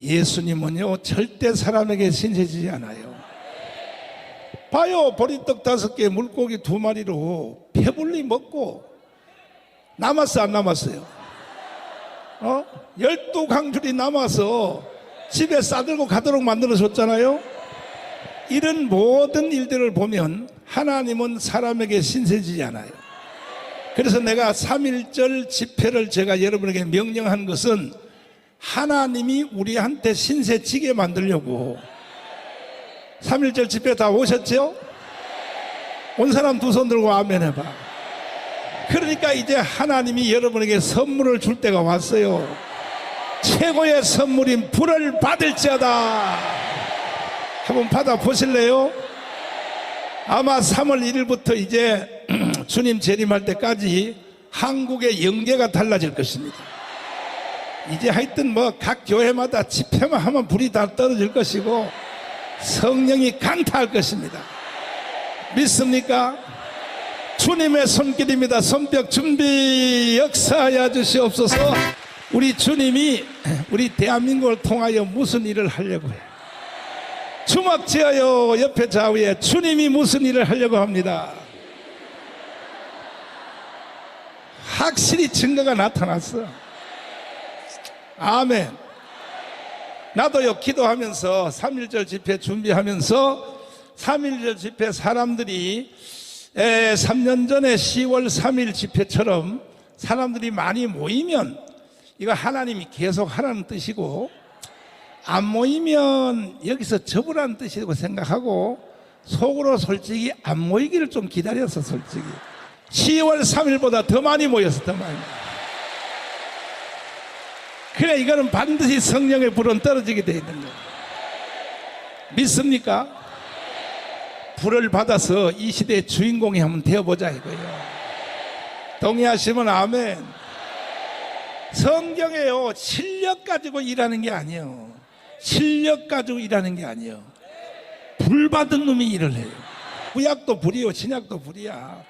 예수님은요, 절대 사람에게 신세지지 않아요. 봐요, 보리떡 다섯 개, 물고기 두 마리로 배불리 먹고, 남았어, 안 남았어요? 어? 열두 강줄이 남아서 집에 싸들고 가도록 만들어줬잖아요? 이런 모든 일들을 보면 하나님은 사람에게 신세지지 않아요. 그래서 내가 3.1절 집회를 제가 여러분에게 명령한 것은 하나님이 우리한테 신세지게 만들려고 3.1절 집회 다 오셨죠? 온 사람 두 손 들고 아멘 해봐. 그러니까 이제 하나님이 여러분에게 선물을 줄 때가 왔어요. 최고의 선물인 불을 받을지어다. 한번 받아 보실래요? 아마 3월 1일부터 이제 주님 재림할 때까지 한국의 영계가 달라질 것입니다. 이제 하여튼 뭐 각 교회마다 집회만 하면 불이 다 떨어질 것이고 성령이 강타할 것입니다. 믿습니까? 주님의 손길입니다. 손뼉 준비 역사하여 주시옵소서. 우리 주님이 우리 대한민국을 통하여 무슨 일을 하려고 해요? 지어요 옆에 좌우에 주님이 무슨 일을 하려고 합니다. 확실히 증거가 나타났어. 아멘. 나도요 기도하면서 3.1절 집회 준비하면서 3.1절 집회 사람들이 에, 3년 전에 10월 3일 집회처럼 사람들이 많이 모이면 이거 하나님이 계속 하라는 뜻이고 안 모이면 여기서 접으라는 뜻이라고 생각하고 속으로 솔직히 안 모이기를 좀 기다렸어 솔직히 10월 3일보다 더 많이 모였어 더 많이 그래 이거는 반드시 성령의 불은 떨어지게 돼 있는 거예요. 믿습니까? 불을 받아서 이 시대의 주인공이 한번 되어보자 이거예요. 동의하시면 아멘. 성경에요 실력 가지고 일하는 게 아니에요. 실력 가지고 일하는 게 아니에요. 불 받은 놈이 일을 해요. 구약도 불이요 신약도 불이야